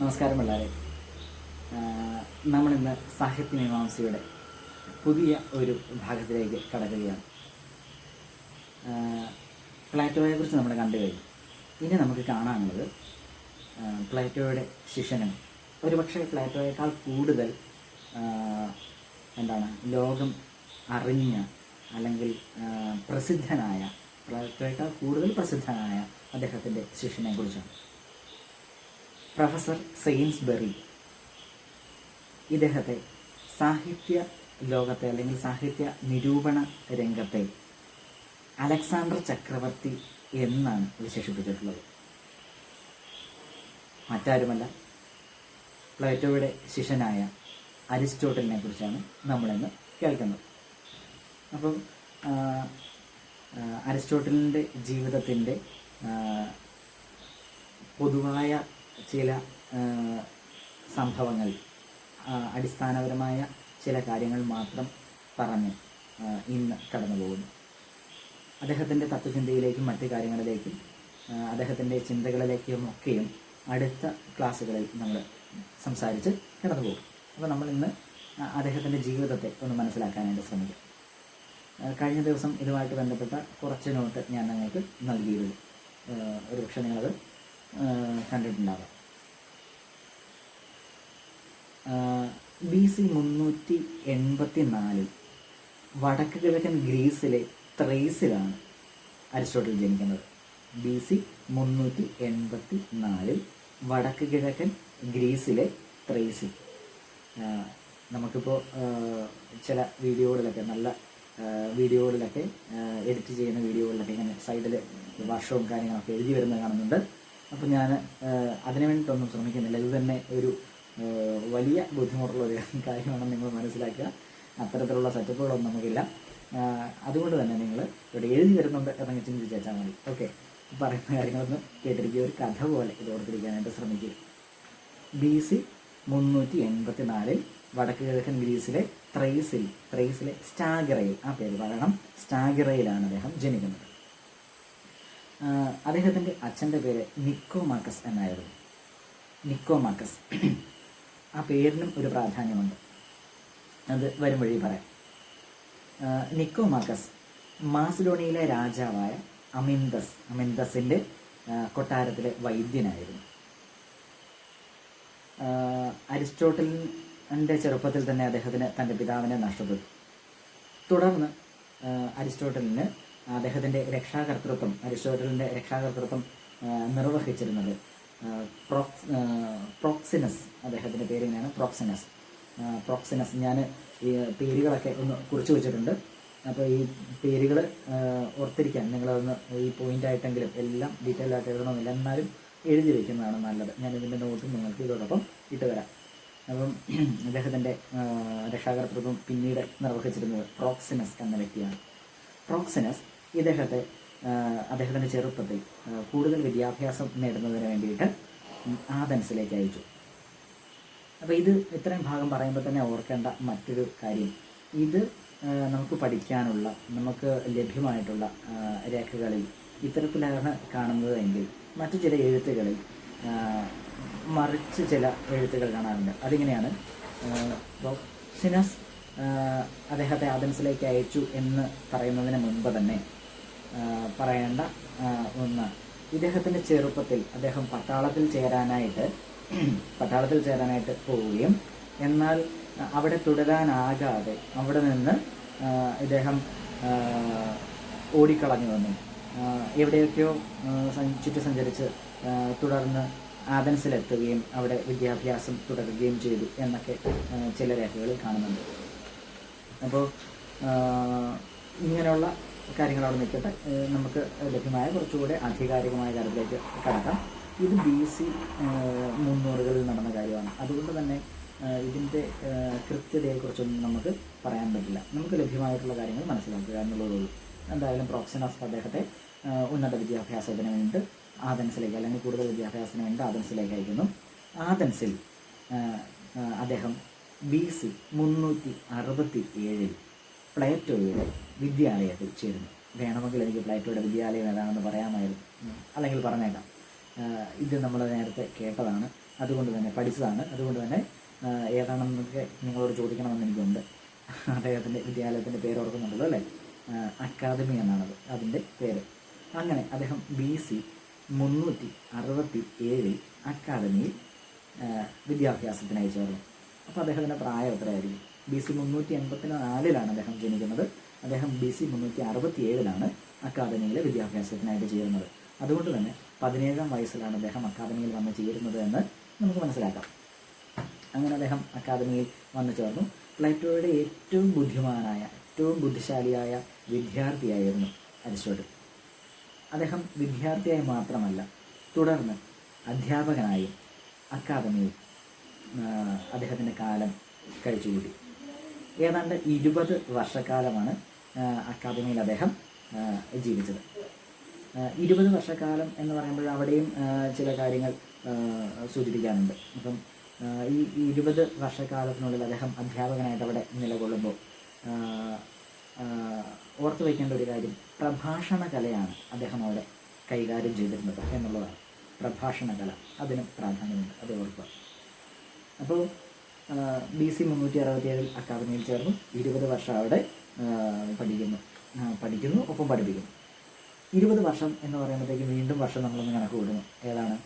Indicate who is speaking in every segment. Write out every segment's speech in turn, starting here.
Speaker 1: നമസ്കാരം പിള്ളേരെ. നമ്മളിന്ന് സാഹിത്യ മീമാംസയുടെ പുതിയ ഒരു ഭാഗത്തിലേക്ക് കടക്കുകയാണ്. പ്ലാറ്റോയെ കുറിച്ച് നമ്മൾ കണ്ടു കഴിഞ്ഞു. ഇനി നമുക്ക് കാണാനുള്ളത് പ്ലാറ്റോയുടെ ശിഷ്യനും ഒരുപക്ഷെ പ്ലാറ്റോയേക്കാൾ കൂടുതൽ എന്താണ് ലോകം അറിഞ്ഞ അല്ലെങ്കിൽ പ്രസിദ്ധനായ പ്ലാറ്റോയേക്കാൾ കൂടുതൽ പ്രസിദ്ധനായ അദ്ദേഹത്തിന്റെ ശിഷ്യനെ കുറിച്ചാണ് പ്രൊഫസർ സെയിൻസ്ബെറി. ഇദ്ദേഹത്തെ സാഹിത്യ ലോകത്തെ അല്ലെങ്കിൽ സാഹിത്യ നിരൂപണ രംഗത്തെ അലക്സാണ്ടർ ചക്രവർത്തി എന്നാണ് വിശേഷിപ്പിച്ചിട്ടുള്ളത്. മറ്റാരുമല്ല പ്ലേറ്റോയുടെ ശിഷ്യനായ അരിസ്റ്റോട്ടലിനെ കുറിച്ചാണ് നമ്മളിന്ന് കേൾക്കുന്നത്. അപ്പം അരിസ്റ്റോട്ടലിന്റെ ജീവിതത്തിന്റെ പൊതുവായ ചില സംഭവങ്ങൾ അടിസ്ഥാനപരമായ ചില കാര്യങ്ങൾ മാത്രം പറഞ്ഞ് ഇന്ന് കടന്നു പോകുന്നു അദ്ദേഹത്തിന്റെ തത്വചിന്തയിലേക്കും മറ്റ് കാര്യങ്ങളിലേക്കും അദ്ദേഹത്തിന്റെ ചിന്തകളിലേക്കും ഒക്കെയും അടുത്ത ക്ലാസ്സുകളിൽ നമ്മൾ സംസാരിച്ച് കടന്നു പോകും അപ്പോൾ നമ്മൾ ഇന്ന് അദ്ദേഹത്തിന്റെ ജീവിതത്തെ ഒന്ന് മനസ്സിലാക്കാനായിട്ട് ശ്രമിക്കും. കഴിഞ്ഞ ദിവസം ഇതുമായിട്ട് ബന്ധപ്പെട്ട കുറച്ച് നോട്ട് ഞാൻ നിങ്ങൾക്ക് നൽകിയിരുന്നു. ഒരു ഒരുപക്ഷെ നിങ്ങളത് ആ, കണ്ടിട്ടുണ്ടാകാം ബി സി മുന്നൂറ്റി എൺപത്തി നാലിൽ വടക്ക് കിഴക്കൻ ഗ്രീസിലെ ത്രേസിലാണ് അരിസ്റ്റോട്ടിൽ ജനിക്കുന്നത്. ബി സി മുന്നൂറ്റി എൺപത്തി നാലിൽ വടക്ക് കിഴക്കൻ ഗ്രീസിലെ ത്രേസിൽ നമുക്കിപ്പോൾ ചില വീഡിയോകളിലൊക്കെ നല്ല വീഡിയോകളിലൊക്കെ എഡിറ്റ് ചെയ്യുന്ന വീഡിയോകളിലൊക്കെ ഇങ്ങനെ സൈഡിൽ വർഷവും കാര്യങ്ങളൊക്കെ എഴുതി വരുന്നത് കാണുന്നുണ്ട്. അപ്പോൾ ഞാൻ അതിനു വേണ്ടിയിട്ടൊന്നും ശ്രമിക്കുന്നില്ല. ഇത് തന്നെ ഒരു വലിയ ബുദ്ധിമുട്ടുള്ള ഒരു കാര്യമാണെന്ന് നിങ്ങൾ മനസ്സിലാക്കുക. അത്തരത്തിലുള്ള സെറ്റപ്പുകളൊന്നും നമുക്കില്ല. അതുകൊണ്ട് തന്നെ നിങ്ങൾ ഇവിടെ എഴുതി വരുന്നുണ്ട് എന്നങ്ങ് ചിന്തിച്ചാൽ മതി. ഓക്കെ. പറയുന്ന കാര്യങ്ങളൊന്നും കേട്ടിരിക്കുക. ഒരു കഥ പോലെ ഇത് ഓർത്തിരിക്കാനായിട്ട് ശ്രമിക്കുക. ബി സി മുന്നൂറ്റി എൺപത്തി നാലിൽ വടക്ക് കിഴക്കൻ ഗ്രീസിലെ ത്രൈസിൽ ത്രൈസിലെ സ്റ്റാഗിറയിൽ. ആ പേര് പറയണം. സ്റ്റാഗിറയിലാണ് അദ്ദേഹം ജനിക്കുന്നത്. അദ്ദേഹത്തിന്റെ അച്ഛന്റെ പേര് നിക്കോമാക്കസ് എന്നായിരുന്നു. നിക്കോമാക്കസ് ആ പേരിനും ഒരു പ്രാധാന്യമുണ്ട്. അത് വരും വഴി പറയാം. നിക്കോ നിക്കോമാക്കസ് മാസിഡോണിയയിലെ രാജാവായ അമിന്തസ് അമിന്തസിന്റെ കൊട്ടാരത്തിലെ വൈദ്യനായിരുന്നു. അരിസ്റ്റോട്ടലിന്റെ ചെറുപ്പത്തിൽ തന്നെ അദ്ദേഹത്തിന് തന്റെ പിതാവിനെ നഷ്ടപ്പെട്ടു. തുടർന്ന് അരിസ്റ്റോട്ടലിന് അദ്ദേഹത്തിന്റെ രക്ഷാകർതൃത്വം അരിസ്റ്റോട്ടലിന്റെ രക്ഷാകർതൃത്വം നിർവഹിച്ചിരുന്നത്. പ്രോക്സ് പ്രോക്സിനസ് അദ്ദേഹത്തിന്റെ പേര് ഇങ്ങനെയാണ് പ്രോക്സിനസ്. പ്രോക്സിനസ് ഞാൻ ഈ പേരുകളൊക്കെ ഒന്ന് കുറിച്ച് വെച്ചിട്ടുണ്ട്. അപ്പോൾ ഈ പേരുകൾ ഓർത്തിരിക്കാൻ നിങ്ങളതൊന്ന് ഈ പോയിന്റ് ആയിട്ടെങ്കിലും എല്ലാം ഡീറ്റെയിൽ ആയിട്ട് എഴുതണമെന്നില്ല. എന്നാലും എഴുതി വയ്ക്കുന്നതാണ് നല്ലത്. ഞാൻ ഇതിന്റെ നോട്ടും നിങ്ങൾക്ക് ഇതോടൊപ്പം ഇട്ട് തരാം. അപ്പം അദ്ദേഹത്തിന്റെ രക്ഷാകർതൃത്വം പിന്നീട് നിർവഹിച്ചിരുന്നത് പ്രോക്സിനസ് എന്ന വ്യക്തിയാണ്. പ്രോക്സിനസ് ഇദ്ദേഹത്തെ അദ്ദേഹത്തിന്റെ ചെറുപ്പത്തിൽ കൂടുതൽ വിദ്യാഭ്യാസം നേടുന്നതിന് വേണ്ടിയിട്ട് ആദൻസിലേക്ക് അയച്ചു. അപ്പോൾ ഇത് ഇത്രയും ഭാഗം പറയുമ്പോൾ തന്നെ ഓർക്കേണ്ട മറ്റൊരു കാര്യം. ഇത് നമുക്ക് പഠിക്കാനുള്ള നമുക്ക് ലഭ്യമായിട്ടുള്ള രേഖകളിൽ ഇത്തരത്തിലാണ് കാണുന്നത് എങ്കിൽ മറ്റു ചില എഴുത്തുകളിൽ മറിച്ച് ചില എഴുത്തുകൾ കാണാറുണ്ട്. അതിങ്ങനെയാണ് സിനസ് അദ്ദേഹത്തെ ആദൻസിലേക്ക് അയച്ചു എന്ന് പറയുന്നതിന് മുൻപ് തന്നെ പറയേണ്ട ഒന്ന്. ഇദ്ദേഹത്തിന്റെ ചെറുപ്പത്തിൽ അദ്ദേഹം പട്ടാളത്തിൽ ചേരാനായിട്ട് പട്ടാളത്തിൽ ചേരാനായിട്ട് പോവുകയും എന്നാൽ അവിടെ തുടരാനാകാതെ അവിടെ നിന്ന് ഇദ്ദേഹം ഓടിക്കളഞ്ഞു വന്നു. എവിടെയൊക്കെയോ ചുറ്റി സഞ്ചരിച്ച് തുടർന്ന് ആഥൻസിലെത്തുകയും അവിടെ വിദ്യാഭ്യാസം തുടരുകയും ചെയ്തു എന്നൊക്കെ ചില രേഖകളിൽ കാണുന്നുണ്ട്. അപ്പോൾ ഇങ്ങനെയുള്ള കാര്യങ്ങൾ അവിടെ നിൽക്കട്ടെ നമുക്ക് ലഭ്യമായ കുറച്ചുകൂടെ ആധികാരികമായ കാര്യത്തിലേക്ക് കടക്കാം. ഇത് ബി സി മുന്നൂറുകളിൽ നടന്ന കാര്യമാണ്. അതുകൊണ്ട് തന്നെ ഇതിന്റെ കൃത്യതയെക്കുറിച്ചൊന്നും നമുക്ക് പറയാൻ പറ്റില്ല. നമുക്ക് ലഭ്യമായിട്ടുള്ള കാര്യങ്ങൾ മനസ്സിലാക്കുക എന്നുള്ളതുള്ളൂ എന്തായാലും പ്രോക്സിനാസ് അദ്ദേഹത്തെ ഉന്നത വിദ്യാഭ്യാസത്തിന് വേണ്ടി ആദൻസിലേക്ക് അല്ലെങ്കിൽ കൂടുതൽ വിദ്യാഭ്യാസത്തിന് വേണ്ടി ആദൻസിലേക്ക് അയക്കുന്നു. ആദൻസിൽ അദ്ദേഹം ബി സി മുന്നൂറ്റി അറുപത്തി ഏഴിൽ പ്ലേറ്റോയുടെ വിദ്യാലയത്തിൽ ചേരുന്നു. വേണമെങ്കിൽ എനിക്ക് പ്ലേറ്റോയുടെ വിദ്യാലയം ഏതാണെന്ന് പറയാമായിരുന്നു. അല്ലെങ്കിൽ പറഞ്ഞേക്കാം. ഇത് നമ്മൾ നേരത്തെ കേട്ടതാണ്. അതുകൊണ്ട് തന്നെ പഠിച്ചതാണ്. അതുകൊണ്ട് തന്നെ ഏതാണെന്നൊക്കെ നിങ്ങളോട് ചോദിക്കണമെന്ന് എനിക്കുണ്ട്. അദ്ദേഹത്തിന്റെ വിദ്യാലയത്തിന്റെ പേര് ഓർക്കുന്നുണ്ടല്ലോ അല്ലേ? അക്കാദമി എന്നാണത് അതിന്റെ പേര്. അങ്ങനെ അദ്ദേഹം ബി സി മുന്നൂറ്റി അറുപത്തി ഏഴിൽ അക്കാദമിയിൽ വിദ്യാഭ്യാസത്തിനായി ചേർന്നു. അപ്പോൾ അദ്ദേഹത്തിന്റെ പ്രായം എത്രയായിരിക്കും? ബി സി മുന്നൂറ്റി എൺപത്തി നാലിലാണ് അദ്ദേഹം ജനിക്കുന്നത്. അദ്ദേഹം ബി സി മുന്നൂറ്റി അറുപത്തി ഏഴിലാണ് അക്കാദമിയിലെ വിദ്യാഭ്യാസത്തിനായിട്ട് ചേരുന്നത്. അതുകൊണ്ട് തന്നെ പതിനേഴാം വയസ്സിലാണ് അദ്ദേഹം അക്കാദമിയിൽ വന്ന് ചേരുന്നത് എന്ന് നമുക്ക് മനസ്സിലാക്കാം. അങ്ങനെ അദ്ദേഹം അക്കാദമിയിൽ വന്നു ചേർന്നു. പ്ലേറ്റോയുടെ ഏറ്റവും ബുദ്ധിമാനായ ഏറ്റവും ബുദ്ധിശാലിയായ വിദ്യാർത്ഥിയായിരുന്നു അരിസ്റ്റോട്ടിൽ. അദ്ദേഹം വിദ്യാർത്ഥിയായി മാത്രമല്ല തുടർന്ന് അധ്യാപകനായി അക്കാദമിയിൽ അദ്ദേഹത്തിന്റെ കാലം കഴിച്ചുകൂട്ടി. ഏതാണ്ട് ഇരുപത് വർഷക്കാലമാണ് അക്കാദമിയിൽ അദ്ദേഹം ജീവിച്ചത്. ഇരുപത് വർഷക്കാലം എന്ന് പറയുമ്പോൾ അവിടെയും ചില കാര്യങ്ങൾ സൂചിപ്പിക്കാനുണ്ട്. അപ്പം ഈ ഇരുപത് വർഷക്കാലത്തിനുള്ളിൽ അദ്ദേഹം അധ്യാപകനായിട്ട് അവിടെ നിലകൊള്ളുമ്പോൾ ഓർത്തു വയ്ക്കേണ്ട ഒരു കാര്യം പ്രഭാഷണ കലയാണ് അദ്ദേഹം അവിടെ കൈകാര്യം ചെയ്തിരുന്നത് എന്നുള്ളതാണ്. പ്രഭാഷണ കല അതിനും പ്രാധാന്യമുണ്ട്. അത് ഓർക്കുക. അപ്പോൾ ബി സി മുന്നൂറ്റി അറുപത്തിയേഴിൽ അക്കാദമിയിൽ ചേർന്നു. ഇരുപത് വർഷം അവിടെ പഠിക്കുന്നു. പഠിക്കുന്നു ഒപ്പം പഠിപ്പിക്കുന്നു. ഇരുപത് വർഷം എന്ന് പറയുമ്പോഴത്തേക്ക് വീണ്ടും വർഷം നമ്മളൊന്ന് കണക്ക് കൂടുന്നു ഏതാണ്?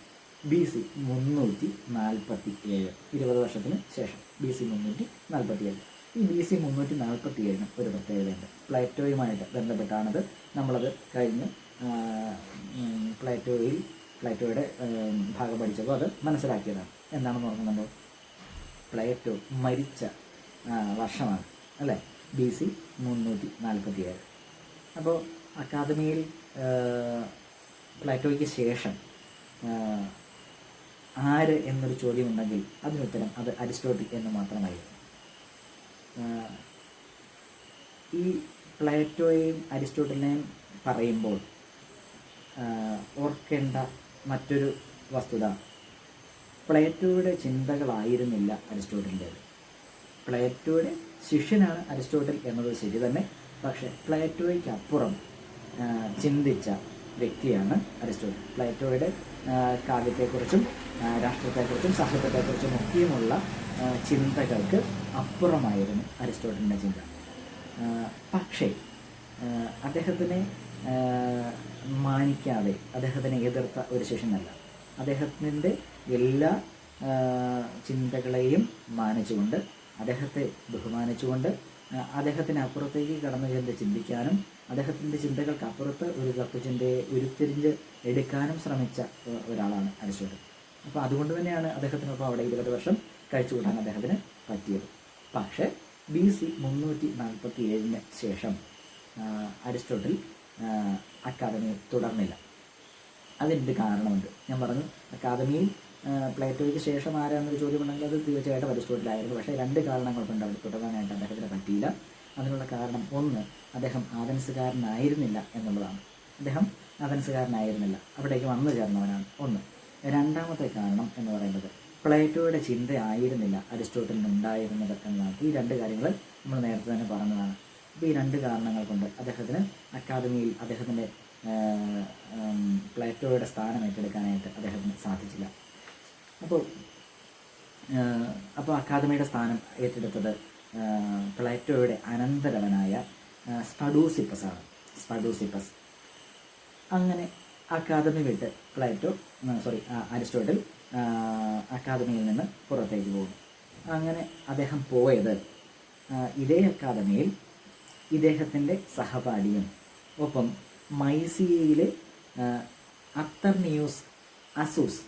Speaker 1: ബി സി മുന്നൂറ്റി നാൽപ്പത്തി ഏഴ് ഇരുപത് വർഷത്തിന് ശേഷം ബി സി മുന്നൂറ്റി നാൽപ്പത്തി ഏഴ് ഈ ബി സി മുന്നൂറ്റി നാൽപ്പത്തി ഏഴിന് ഒരു പ്രത്യേകതയുണ്ട്. പ്ലേറ്റോയുമായിട്ട് ബന്ധപ്പെട്ടാണത്. നമ്മളത് കഴിഞ്ഞ് പ്ലേറ്റോയിൽ പ്ലേറ്റോയുടെ ഭാഗം പഠിച്ചപ്പോൾ അത് മനസ്സിലാക്കിയതാണ്. എന്താണെന്ന് ഓർക്കുന്നുണ്ടോ പ്ലേറ്റോ മരിച്ച വർഷമാണ്. അല്ലേ? ബി സി മുന്നൂറ്റി നാൽപ്പത്തി ഏഴ് അപ്പോൾ അക്കാദമിയിൽ പ്ലേറ്റോയ്ക്ക് ശേഷം ആര് എന്നൊരു ചോദ്യം ഉണ്ടെങ്കിൽ അതിനുത്തരം അത് അരിസ്റ്റോട്ടിൽ എന്ന് മാത്രമായിരുന്നു. ഈ പ്ലേറ്റോയെയും അരിസ്റ്റോട്ടലിനെയും പറയുമ്പോൾ ഓർക്കേണ്ട മറ്റൊരു വസ്തുത പ്ലേറ്റോയുടെ ചിന്തകളായിരുന്നില്ല അരിസ്റ്റോട്ടിലിന്റേത് പ്ലേറ്റോയുടെ ശിഷ്യനാണ് അരിസ്റ്റോട്ടൽ എന്നത് ശരി തന്നെ. പക്ഷേ പ്ലേറ്റോയ്ക്ക് അപ്പുറം ചിന്തിച്ച വ്യക്തിയാണ് അരിസ്റ്റോട്ടൽ. പ്ലേറ്റോയുടെ കാവ്യത്തെക്കുറിച്ചും രാഷ്ട്രത്തെക്കുറിച്ചും സാഹിത്യത്തെക്കുറിച്ചും ഒക്കെയുമുള്ള ചിന്തകൾക്ക് അപ്പുറമായിരുന്നു അരിസ്റ്റോട്ടലിന്റെ ചിന്ത. പക്ഷേ അദ്ദേഹത്തിനെ മാനിക്കാതെ അദ്ദേഹത്തിനെ എതിർത്ത ഒരു ശിഷ്യനല്ല. അദ്ദേഹത്തിന്റെ എല്ലാ ചിന്തകളെയും മാനിച്ചുകൊണ്ട് അദ്ദേഹത്തെ ബഹുമാനിച്ചുകൊണ്ട് അദ്ദേഹത്തിന് അപ്പുറത്തേക്ക് കടന്നു ചെന്ന് ചിന്തിക്കാനും അദ്ദേഹത്തിന്റെ ചിന്തകൾക്ക് അപ്പുറത്ത് ഒരു തത്വചിന്തയെ ഉരുത്തിരിഞ്ഞ് എടുക്കാനും ശ്രമിച്ച ഒരാളാണ് അരിസ്റ്റോട്ടൽ അപ്പോൾ അതുകൊണ്ട് തന്നെയാണ് അദ്ദേഹത്തിനൊപ്പം അവിടെ ഇരുപത് വർഷം കഴിച്ചുകൂട്ടാൻ അദ്ദേഹത്തിന് പറ്റിയത്. പക്ഷേ ബി സി മുന്നൂറ്റി നാൽപ്പത്തി ഏഴിന് ശേഷം അരിസ്റ്റോട്ടിൽ അക്കാദമി തുടർന്നില്ല. അതിന്റെ കാരണമുണ്ട്. ഞാൻ പറഞ്ഞു അക്കാദമിയിൽ പ്ലേറ്റോയ്ക്ക് ശേഷം ആരാണെന്നൊരു ചോദ്യം ഉണ്ടെങ്കിൽ അത് തീർച്ചയായിട്ടും അരിസ്റ്റോട്ടിലായിരുന്നു. പക്ഷേ രണ്ട് കാരണങ്ങൾ കൊണ്ട് അവിടെ തുടങ്ങാനായിട്ട് അദ്ദേഹത്തിന് പറ്റിയില്ല. അതിനുള്ള കാരണം ഒന്ന് അദ്ദേഹം ആദൻസുകാരനായിരുന്നില്ല എന്നുള്ളതാണ്. അദ്ദേഹം ആദൻസുകാരനായിരുന്നില്ല. അവിടേക്ക് വന്നു ചേർന്നവനാണ്. ഒന്ന് രണ്ടാമത്തെ കാരണം എന്ന് പറയുന്നത് പ്ലേറ്റോയുടെ ചിന്ത ആയിരുന്നില്ല അരിസ്റ്റോട്ടലിന് ഉണ്ടായിരുന്നത് എന്നതാണ് ഈ രണ്ട് കാര്യങ്ങൾ നമ്മൾ നേരത്തെ തന്നെ പറഞ്ഞതാണ്. അപ്പോൾ ഈ രണ്ട് കാരണങ്ങൾ കൊണ്ട് അദ്ദേഹത്തിന് അക്കാദമിയിൽ അദ്ദേഹത്തിന്റെ പ്ലേറ്റോയുടെ സ്ഥാനം ഏറ്റെടുക്കാനായിട്ട് അദ്ദേഹത്തിന് സാധിച്ചില്ല. അപ്പോൾ അപ്പോൾ അക്കാദമിയുടെ സ്ഥാനം ഏറ്റെടുത്തത് പ്ലേറ്റോയുടെ അനന്തരവനായ സ്പഡൂസിപ്പസാണ്. സ്പഡൂസിപ്പസ്. അങ്ങനെ അക്കാദമി വിട്ട് പ്ലേറ്റോ സോറി അരിസ്റ്റോട്ടിൽ അക്കാദമിയിൽ നിന്ന് പുറത്തേക്ക് പോകും അങ്ങനെ അദ്ദേഹം പോയത് ഇതേ അക്കാദമിയിൽ ഇദ്ദേഹത്തിന്റെ സഹപാഠിയും ഒപ്പം മൈസിയയിലെ അത്തർണിയൂസ് അസൂസ്.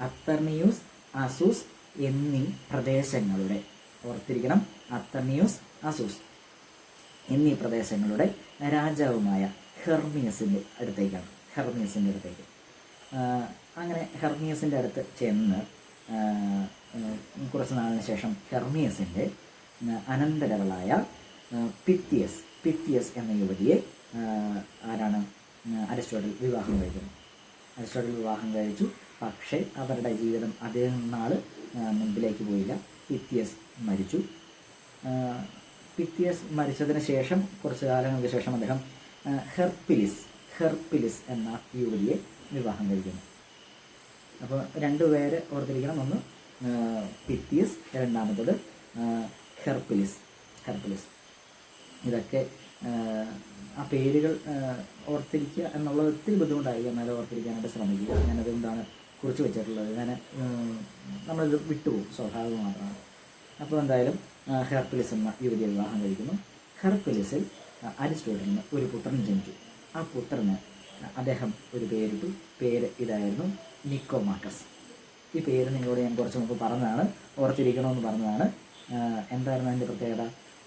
Speaker 1: അത്തർനിയൂസ് അസൂസ് എന്നീ പ്രദേശങ്ങളുടെ ഓർത്തിരിക്കണം അത്തർനിയൂസ് അസൂസ് എന്നീ പ്രദേശങ്ങളുടെ രാജാവുമായ ഹെർമിയസിന്റെ അടുത്തേക്കാണ് ഹെർമിയസിന്റെ അടുത്തേക്ക്. അങ്ങനെ ഹെർമിയസിന്റെ അടുത്ത് ചെന്ന് കുറച്ച് നാളിന് ശേഷം ഹെർമിയസിന്റെ അനന്തരവളായ പിത്തിയസ് പിത്തിയസ് എന്ന യുവതിയെ ആരാണ് അരിസ്റ്റോട്ടൽ വിവാഹം കഴിക്കുന്നു. അരിസ്റ്റോട്ടിൽ വിവാഹം കഴിച്ചു. പക്ഷേ അവരുടെ ജീവിതം അതേ നാൾ മുൻപിലേക്ക് പോയില്ല. പിത്തിയസ് മരിച്ചു. പിത്തിയസ് മരിച്ചതിന് ശേഷം കുറച്ച് കാലങ്ങൾക്ക് ശേഷം അദ്ദേഹം ഹെർപ്പിലിസ് ഹെർപ്പിലിസ് എന്ന യുവതിയെ വിവാഹം കഴിക്കുന്നു. അപ്പോൾ രണ്ടു പേര് ഓർത്തിരിക്കണം. ഒന്ന് പിത്തിയസ് രണ്ടാമത്തത് ഹെർപ്പിലിസ് ഹെർക്കുലിസ് ഇതൊക്കെ ആ, പേരുകൾ ഓർത്തിരിക്കുക എന്നുള്ളത് ഒത്തിരി ബുദ്ധിമുട്ടായിരിക്കും എന്നാലും ഓർത്തിരിക്കാനായിട്ട് ശ്രമിക്കുക. ഞാനത് എന്താണ് കുറിച്ച് വെച്ചിട്ടുള്ളത്? ഞാൻ നമ്മളിത് വിട്ടുപോകും സ്വാഭാവികം മാത്രമാണ്. അപ്പോൾ എന്തായാലും ഹെർപ്പിലിസ് എന്ന യുവതിയെ വിവാഹം കഴിക്കുന്നു. ഹെർക്കുലിസിൽ ആ, അരിസ്റ്റോട്ടലിന് ഒരു പുത്രൻ ജനിച്ചു. ആ പുത്രന് അദ്ദേഹം ഒരു പേരിട്ടു. പേര് ഇതായിരുന്നു നിക്കോമാക്കസ് ഈ പേര് നിങ്ങളോട് ഞാൻ കുറച്ച് മുമ്പ് പറഞ്ഞതാണ് ഓർത്തിരിക്കണമെന്ന് പറഞ്ഞതാണ്. എന്തായിരുന്നു അതിന്റെ പ്രത്യേകത?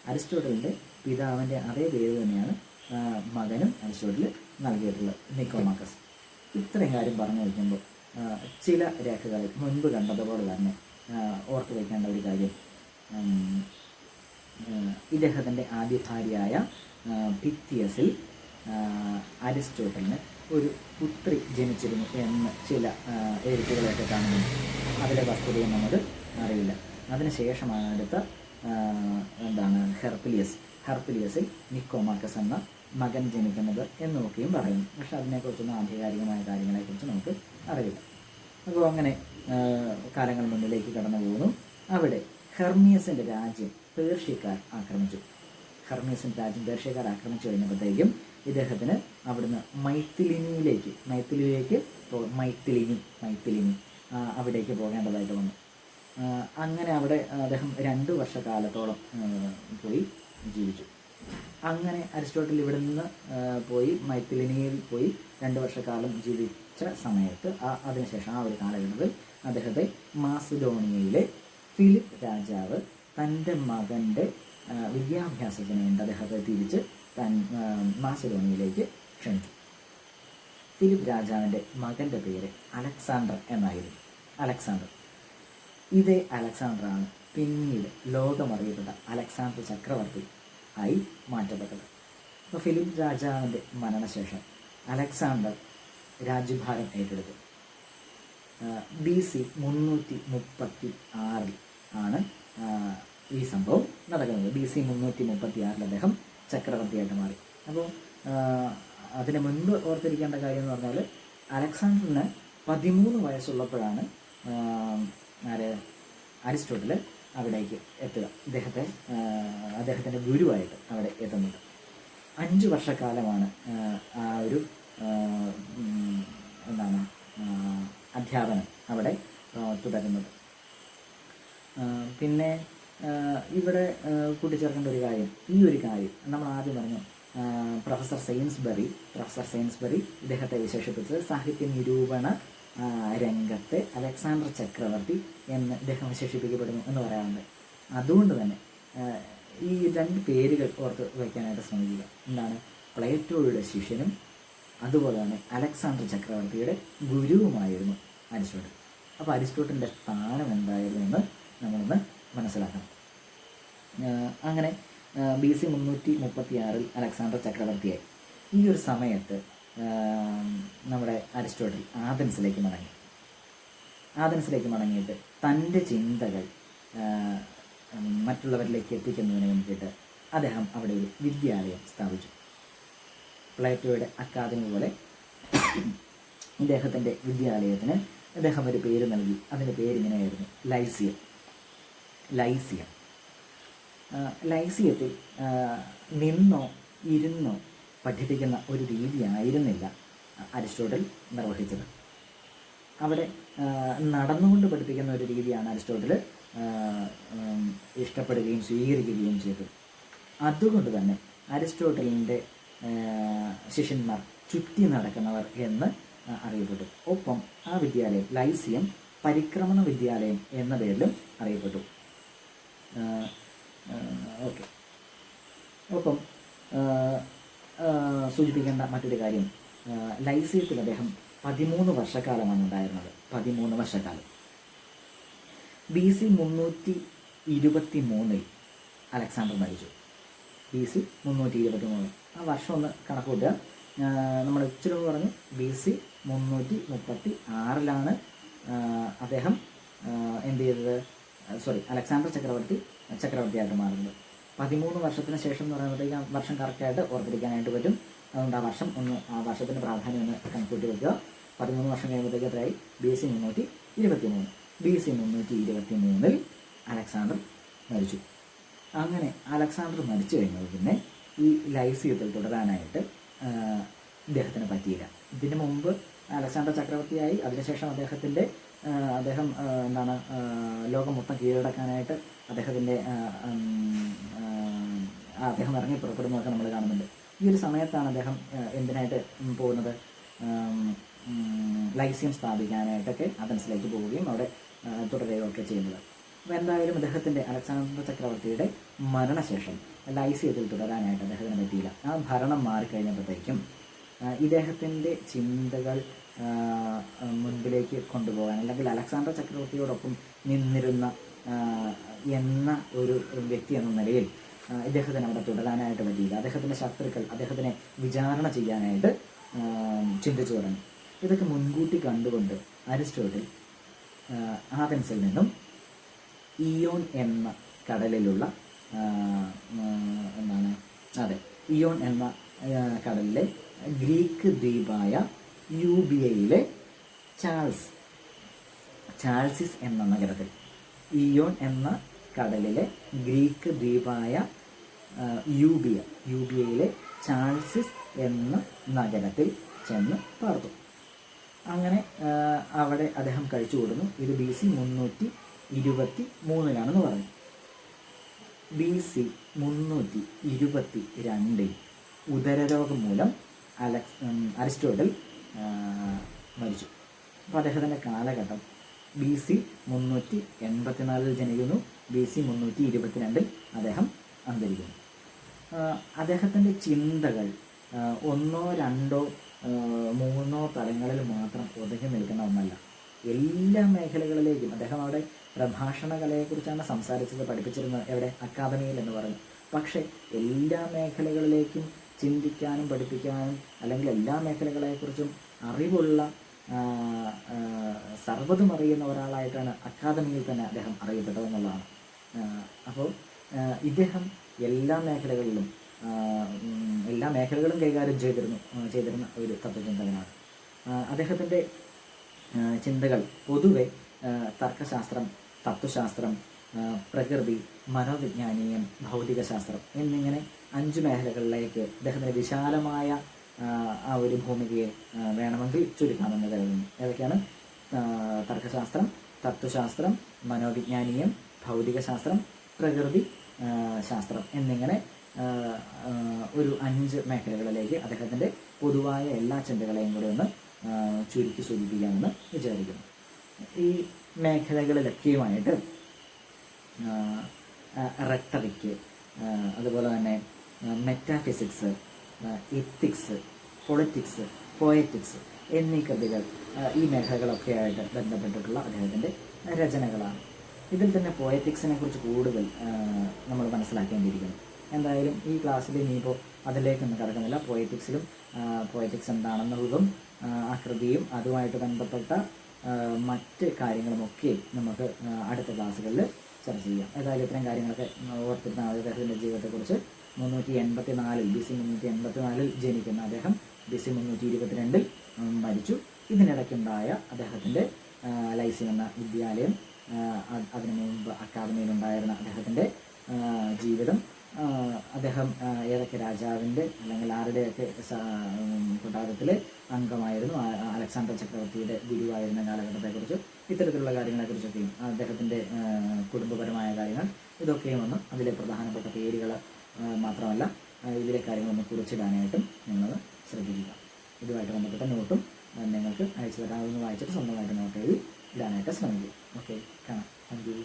Speaker 1: അരിസ്റ്റോട്ടലിന്റെ പിതാവിന്റെ അതേ പേര് തന്നെയാണ് മകനും അരിസ്റ്റോട്ടൽ നൽകിയിട്ടുള്ളത് നിക്കോമാക്കസ് ഇത്രയും കാര്യം പറഞ്ഞു വയ്ക്കുമ്പോൾ ചില രേഖകളിൽ മുൻപ് കണ്ടതുപോലെ തന്നെ ഓർത്തു വയ്ക്കേണ്ട ഒരു കാര്യം ഇദ്ദേഹത്തിന്റെ ആദ്യ ഭാര്യയായ പിത്തിയസിൽ അരിസ്റ്റോട്ടലിന് ഒരു പുത്രി ജനിച്ചിരുന്നു എന്ന് ചില എഴുത്തുകളൊക്കെ കാണുന്നു. അതിലെ വസ്തുതയും നമുക്ക് അറിയില്ല. അതിനുശേഷമാണ് അടുത്ത എന്താണ് ഹെർപ്പിലിയസ് ഹെർപ്പിലിയസിൽ നിക്കോമാക്കസ് എന്ന മകൻ ജനിക്കുന്നത് എന്നൊക്കെയും നോക്കിയും പറയുന്നു. പക്ഷെ അതിനെക്കുറിച്ചൊന്നും ആധികാരികമായ കാര്യങ്ങളെക്കുറിച്ച് നമുക്ക് അറിയില്ല. അപ്പോൾ അങ്ങനെ കാലങ്ങൾ മുന്നിലേക്ക് കടന്നു പോകുന്നു. അവിടെ ഹെർമിയസിന്റെ രാജ്യം പേർഷ്യക്കാർ ആക്രമിച്ചു. ഹെർമിയസിന്റെ രാജ്യം പേർഷ്യക്കാർ ആക്രമിച്ചു കഴിഞ്ഞപ്പോഴത്തേക്കും ഇദ്ദേഹത്തിന് അവിടുന്ന് മൈത്തിലിനിയിലേക്ക് മൈത്തിലിയിലേക്ക് മൈത്തിലിനി മൈത്തിലിനി അവിടേക്ക് പോകേണ്ടതായിട്ട് വന്നു. അങ്ങനെ അവിടെ അദ്ദേഹം രണ്ട് വർഷക്കാലത്തോളം പോയി. ജീവിച്ചു അങ്ങനെ അരിസ്റ്റോട്ടിൽ ഇവിടെ നിന്ന് പോയി മൈത്തിലിനിയിൽ പോയി രണ്ട് വർഷക്കാലം ജീവിച്ച സമയത്ത് ആ അതിനുശേഷം ആ ഒരു കാലഘട്ടത്തിൽ അദ്ദേഹത്തെ മാസിഡോണിയയിലെ ഫിലിപ്പ് രാജാവ് തന്റെ മകന്റെ വിദ്യാഭ്യാസത്തിന് വേണ്ടി അദ്ദേഹത്തെ തിരിച്ച് തൻ മാസിഡോണിയയിലേക്ക് ക്ഷണിച്ചു. ഫിലിപ്പ് രാജാവിന്റെ മകന്റെ പേര് അലക്സാണ്ടർ എന്നായിരുന്നു. അലക്സാണ്ടർ. ഇതേ അലക്സാണ്ടറാണ് പിന്നീട് ലോകമറിയപ്പെട്ട അലക്സാണ്ടർ ചക്രവർത്തി ആയി മാറ്റപ്പെട്ടത്. അപ്പോൾ ഫിലിപ്പ് രാജാവിന്റെ മരണശേഷം അലക്സാണ്ടർ രാജ്യഭാരം ഏറ്റെടുത്തു. ബി സി മുന്നൂറ്റി മുപ്പത്തി ആറിൽ ആണ് ഈ സംഭവം നടക്കുന്നത്. ബി സി മുന്നൂറ്റി മുപ്പത്തി ആറിൽ അദ്ദേഹം ചക്രവർത്തിയായിട്ട് മാറി. അപ്പോൾ അതിന് മുൻപ് ഓർത്തിരിക്കേണ്ട കാര്യം എന്ന് പറഞ്ഞാൽ അലക്സാണ്ടറിന് പതിമൂന്ന് വയസ്സുള്ളപ്പോഴാണ് ആര്? അരിസ്റ്റോട്ടിൽ അവിടേക്ക് എത്തുക. ഇദ്ദേഹത്തെ അദ്ദേഹത്തിന്റെ ഗുരുവായിട്ട് അവിടെ എത്തുന്നത് അഞ്ച് വർഷക്കാലമാണ് ആ, ഒരു എന്താണ് അധ്യാപനം അവിടെ തുടരുന്നത്. പിന്നെ ഇവിടെ കൂട്ടിച്ചേർക്കേണ്ട ഒരു കാര്യം ഈ ഒരു കാര്യം നമ്മൾ ആദ്യം പറഞ്ഞു പ്രൊഫസർ സെയിൻസ്ബറി പ്രൊഫസർ സെയിൻസ്ബറി ഇദ്ദേഹത്തെ വിശേഷിപ്പിച്ചത് സാഹിത്യ നിരൂപണ രംഗത്തെ അലക്സാണ്ടർ ചക്രവർത്തി എന്ന് ഇദ്ദേഹം വിശേഷിപ്പിക്കപ്പെടുന്നു എന്ന് പറയാറുണ്ട്. അതുകൊണ്ട് തന്നെ ഈ രണ്ട് പേരുകൾ ഓർത്ത് വയ്ക്കാനായിട്ട് ശ്രമിക്കുക. എന്താണ്? പ്ലേറ്റോയുടെ ശിഷ്യനും അതുപോലെ തന്നെ അലക്സാണ്ടർ ചക്രവർത്തിയുടെ ഗുരുവുമായിരുന്നു അരിസ്റ്റോട്ടൽ. അപ്പോൾ അരിസ്റ്റോട്ടിന്റെ സ്ഥാനം എന്തായിരുന്നു എന്ന് നമ്മളൊന്ന് മനസ്സിലാക്കണം. അങ്ങനെ ബി സി മുന്നൂറ്റി മുപ്പത്തി ആറിൽ അലക്സാണ്ടർ ചക്രവർത്തിയായി. ഈ ഒരു സമയത്ത് നമ്മുടെ അരിസ്റ്റോട്ടൽ ആദൻസിലേക്ക് മടങ്ങി. ആദൻസിലേക്ക് മടങ്ങിയിട്ട് തന്റെ ചിന്തകൾ മറ്റുള്ളവരിലേക്ക് എത്തിക്കുന്നതിന് വേണ്ടിയിട്ട് അദ്ദേഹം അവിടെ ഒരു വിദ്യാലയം സ്ഥാപിച്ചു. പ്ലേറ്റോയുടെ അക്കാദമി പോലെ ഇദ്ദേഹത്തിന്റെ വിദ്യാലയത്തിന് അദ്ദേഹം ഒരു പേര് നൽകി. അതിന്റെ പേര് ഇങ്ങനെയായിരുന്നു ലൈസിയം. ലൈസിയം ലൈസിയത്തിൽ നിന്നോ ഇരുന്നോ പഠിപ്പിക്കുന്ന ഒരു രീതിയായിരുന്നില്ല അരിസ്റ്റോട്ടിൽ നിർവഹിച്ചത്. അവിടെ നടന്നുകൊണ്ട് പഠിപ്പിക്കുന്ന ഒരു രീതിയാണ് അരിസ്റ്റോട്ടിൽ ഇഷ്ടപ്പെടുകയും സ്വീകരിക്കുകയും ചെയ്തത്. അതുകൊണ്ട് തന്നെ അരിസ്റ്റോട്ടലിന്റെ ശിഷ്യന്മാർ ചുറ്റി നടക്കുന്നവർ എന്ന് അറിയപ്പെട്ടു. ഒപ്പം ആ വിദ്യാലയം ലൈസിയം പരിക്രമണ വിദ്യാലയം എന്ന പേരിലും അറിയപ്പെട്ടു. ഓക്കെ. ഒപ്പം സൂചിപ്പിക്കേണ്ട മറ്റൊരു കാര്യം. ലൈസീസിൽ അദ്ദേഹം പതിമൂന്ന് വർഷക്കാലമാണ് ഉണ്ടായിരുന്നത്. പതിമൂന്ന് വർഷക്കാലം. ബി സി മുന്നൂറ്റി ഇരുപത്തി മൂന്നിൽ അലക്സാണ്ടർ മരിച്ചു. ബി സി മുന്നൂറ്റി ഇരുപത്തി മൂന്ന് ആ വർഷം ഒന്ന് കണക്ക് കൂട്ടുക. നമ്മൾ ഇച്ചിരി പറഞ്ഞു. ബി സി മുന്നൂറ്റി മുപ്പത്തി ആറിലാണ് അദ്ദേഹം എന്ത് ചെയ്തത്? സോറി അലക്സാണ്ടർ ചക്രവർത്തി ചക്രവർത്തിയായിട്ട് മാറുന്നത്. പതിമൂന്ന് വർഷത്തിന് ശേഷം എന്ന് പറയുമ്പോഴത്തേക്ക് ആ വർഷം കറക്റ്റായിട്ട് ഓർത്തിരിക്കാനായിട്ട് പറ്റും. അതുകൊണ്ട് ആ വർഷം ഒന്ന് ആ വർഷത്തിന്റെ പ്രാധാന്യം ഒന്ന് കണക്കൂട്ടി വയ്ക്കുക പതിമൂന്ന് വർഷം കഴിയുമ്പോഴത്തേക്ക് എത്രയായി? ബി സി മുന്നൂറ്റി ഇരുപത്തി മൂന്ന് ബി സി മുന്നൂറ്റി ഇരുപത്തി മൂന്നിൽ അലക്സാണ്ടർ മരിച്ചു. അങ്ങനെ അലക്സാണ്ടർ മരിച്ചു കഴിഞ്ഞത് പിന്നെ ഈ ലൈസിയത്തിൽ തുടരാനായിട്ട് ആ, ഇദ്ദേഹത്തിന് പറ്റിയില്ല. ഇതിന് മുമ്പ് അലക്സാണ്ടർ ചക്രവർത്തിയായി. അതിനുശേഷം അദ്ദേഹത്തിന്റെ അദ്ദേഹം എന്താണ് ലോകം മൊത്തം കീഴടക്കാനായിട്ട് അദ്ദേഹത്തിന്റെ അദ്ദേഹം ഇറങ്ങി പുറപ്പെടുന്നതൊക്കെ നമ്മൾ കാണുന്നുണ്ട്. ഈ ഒരു സമയത്താണ് അദ്ദേഹം എന്തിനായിട്ട് പോകുന്നത്? ലൈസ്യം സ്ഥാപിക്കാനായിട്ടൊക്കെ അതനുസരിച്ച് പോവുകയും അവിടെ തുടരുകയൊക്കെ ചെയ്യുന്നത്. അപ്പോൾ എന്തായാലും അദ്ദേഹത്തിന്റെ അലക്സാണ്ടർ ചക്രവർത്തിയുടെ മരണശേഷം ലൈസ്യത്തിൽ തുടരാനായിട്ട് അദ്ദേഹത്തിന് പറ്റിയില്ല. ആ ഭരണം മാറിക്കഴിഞ്ഞപ്പോഴത്തേക്കും ഇദ്ദേഹത്തിന്റെ ചിന്തകൾ മുൻപിലേക്ക് കൊണ്ടുപോകാൻ അല്ലെങ്കിൽ അലക്സാണ്ടർ ചക്രവർത്തിയോടൊപ്പം നിന്നിരുന്ന എന്ന ഒരു വ്യക്തി എന്ന നിലയിൽ ഇദ്ദേഹത്തിന് അവിടെ തുടരാനായിട്ട് പറ്റിയില്ല. അദ്ദേഹത്തിന്റെ ശത്രുക്കൾ അദ്ദേഹത്തിനെ വിചാരണ ചെയ്യാനായിട്ട് ചിന്തിച്ചു തുടങ്ങി. ഇതൊക്കെ മുൻകൂട്ടി കണ്ടുകൊണ്ട് അരിസ്റ്റോട്ടിൽ ആഥൻസിൽ നിന്നും ഇയോൺ എന്ന കടലിലുള്ള എന്താണ്? അതെ ഇയോൺ എന്ന കടലിലെ ഗ്രീക്ക് ദ്വീപായ യൂബിയയിലെ ചാൾസ് ചാൾസിസ് എന്ന നഗരത്തിൽ. ഇയോൺ എന്ന കടലിലെ ഗ്രീക്ക് ദ്വീപായ യൂബിയ. യൂബിയയിലെ ചാൾസിസ് എന്ന നഗരത്തിൽ ചെന്ന് പാർത്തു. അങ്ങനെ അവിടെ അദ്ദേഹം കഴിച്ചു കൂടുന്നു. ഇത് ബി സി മുന്നൂറ്റി ഇരുപത്തി മൂന്നിലാണെന്ന് പറഞ്ഞു. ബി സി മുന്നൂറ്റി ഇരുപത്തി രണ്ടിൽ ഉദരരോഗം മൂലം അലക്സ് അരിസ്റ്റോട്ടിൽ മരിച്ചു. അപ്പോൾ അദ്ദേഹത്തിന്റെ കാലഘട്ടം ബി സി മുന്നൂറ്റി എൺപത്തിനാലിൽ ജനിക്കുന്നു. ബി സി മുന്നൂറ്റി ഇരുപത്തിരണ്ടിൽ അദ്ദേഹം അന്തരിക്കുന്നു. അദ്ദേഹത്തിന്റെ ചിന്തകൾ ഒന്നോ രണ്ടോ മൂന്നോ തലങ്ങളിൽ മാത്രം ഒതുങ്ങി നിൽക്കുന്ന ഒന്നല്ല. എല്ലാ മേഖലകളിലേക്കും അദ്ദേഹം അവിടെ പ്രഭാഷണ കലയെക്കുറിച്ചാണ് സംസാരിച്ചത് പഠിപ്പിച്ചിരുന്നത് എവിടെ? അക്കാദമിയിൽ എന്ന് പറഞ്ഞു. പക്ഷേ എല്ലാ മേഖലകളിലേക്കും ചിന്തിക്കാനും പഠിപ്പിക്കാനും അല്ലെങ്കിൽ എല്ലാ മേഖലകളെക്കുറിച്ചും അറിവുള്ള സർവതും അറിയുന്ന ഒരാളായിട്ടാണ് അക്കാദമിയിൽ തന്നെ അദ്ദേഹം അറിയപ്പെട്ടതെന്നുള്ളതാണ് അപ്പോൾ ഇദ്ദേഹം എല്ലാ മേഖലകളിലും എല്ലാ മേഖലകളും കൈകാര്യം ചെയ്തിരുന്നു ചെയ്തിരുന്ന ഒരു തത്വചിന്തകനാണ്. അദ്ദേഹത്തിന്റെ ചിന്തകൾ പൊതുവെ തർക്കശാസ്ത്രം തത്വശാസ്ത്രം പ്രകൃതി മനോവിജ്ഞാനീയം ഭൗതികശാസ്ത്രം എന്നിങ്ങനെ അഞ്ച് മേഖലകളിലേക്ക് അദ്ദേഹത്തിന്റെ വിശാലമായ ആ, ഒരു ഭൂമികയെ വേണമെങ്കിൽ ചുരുക്കാമെന്ന് കരുതുന്നു. ഏതൊക്കെയാണ്? തർക്കശാസ്ത്രം തത്വശാസ്ത്രം മനോവിജ്ഞാനീയം ഭൗതികശാസ്ത്രം പ്രകൃതി ശാസ്ത്രം എന്നിങ്ങനെ ഒരു അഞ്ച് മേഖലകളിലേക്ക് അദ്ദേഹത്തിന്റെ പൊതുവായ എല്ലാ ചിന്തകളെയും കൂടെ ഒന്ന് ചുരുക്കി സൂചിപ്പിക്കാമെന്ന് വിചാരിക്കുന്നു. ഈ മേഖലകളിലൊക്കെയുമായിട്ട് റെട്ടറിക്ക് അതുപോലെ തന്നെ മെറ്റാഫിസിക്സ് എത്തിക്സ് പൊളിറ്റിക്സ് പോയറ്റിക്സ് എന്നീ കൃതികൾ ഈ മേഖലകളൊക്കെയായിട്ട് ബന്ധപ്പെട്ടിട്ടുള്ള അദ്ദേഹത്തിന്റെ രചനകളാണ്. ഇതിൽ തന്നെ പോയറ്റിക്സിനെ കുറിച്ച് കൂടുതൽ നമ്മൾ മനസ്സിലാക്കേണ്ടിയിരിക്കുന്നു. എന്തായാലും ഈ ക്ലാസ്സിൽ ഇനിയിപ്പോൾ അതിലേക്കൊന്നും കടക്കുന്നില്ല. പോയറ്റിക്സിലും പോയറ്റിക്സ് എന്താണെന്നുള്ളതും ആ, കൃതിയും അതുമായിട്ട് ബന്ധപ്പെട്ട മറ്റ് കാര്യങ്ങളുമൊക്കെ നമുക്ക് അടുത്ത ക്ലാസ്സുകളിൽ ചർച്ച ചെയ്യാം. ഏതായാലും ഇത്തരം കാര്യങ്ങളൊക്കെ ഓർത്തിരുന്ന അദ്ദേഹത്തിന്റെ ജീവിതത്തെക്കുറിച്ച് മുന്നൂറ്റി എൺപത്തി നാലിൽ ബി സി മുന്നൂറ്റി എൺപത്തി നാലിൽ ജനിക്കുന്ന അദ്ദേഹം ബി സി മുന്നൂറ്റി ഇരുപത്തിരണ്ടിൽ മരിച്ചു. ഇതിനിടയ്ക്കുണ്ടായ അദ്ദേഹത്തിന്റെ ലൈസി എന്ന വിദ്യാലയം അതിനു മുമ്പ് അക്കാദമിയിലുണ്ടായിരുന്ന അദ്ദേഹത്തിന്റെ ജീവിതം. അദ്ദേഹം ഏതൊക്കെ രാജാവിന്റെ അല്ലെങ്കിൽ ആരുടെയൊക്കെ കൊട്ടാരത്തിലെ അംഗമായിരുന്നു അലക്സാണ്ടർ ചക്രവർത്തിയുടെ ഗുരുവായിരുന്ന കാലഘട്ടത്തെക്കുറിച്ചും ഇത്തരത്തിലുള്ള കാര്യങ്ങളെക്കുറിച്ചൊക്കെയും അദ്ദേഹത്തിന്റെ കുടുംബപരമായ കാര്യങ്ങൾ ഇതൊക്കെയും ഒന്ന് അതിലെ പ്രധാനപ്പെട്ട പേരുകൾ മാത്രമല്ല ഇതിലെ കാര്യങ്ങളൊന്ന് കുറിച്ചിടാനായിട്ടും നിങ്ങൾ ശ്രദ്ധിക്കുക. ഇതുമായിട്ട് ബന്ധപ്പെട്ട നോട്ടും നിങ്ങൾക്ക് അയച്ചു തരാവുന്ന വായിച്ചിട്ട് സ്വന്തമായിട്ട് നോട്ട് എഴുതി ഇടാനായിട്ട് ശ്രമിക്കുക. ഓക്കെ കാണാം. Thank you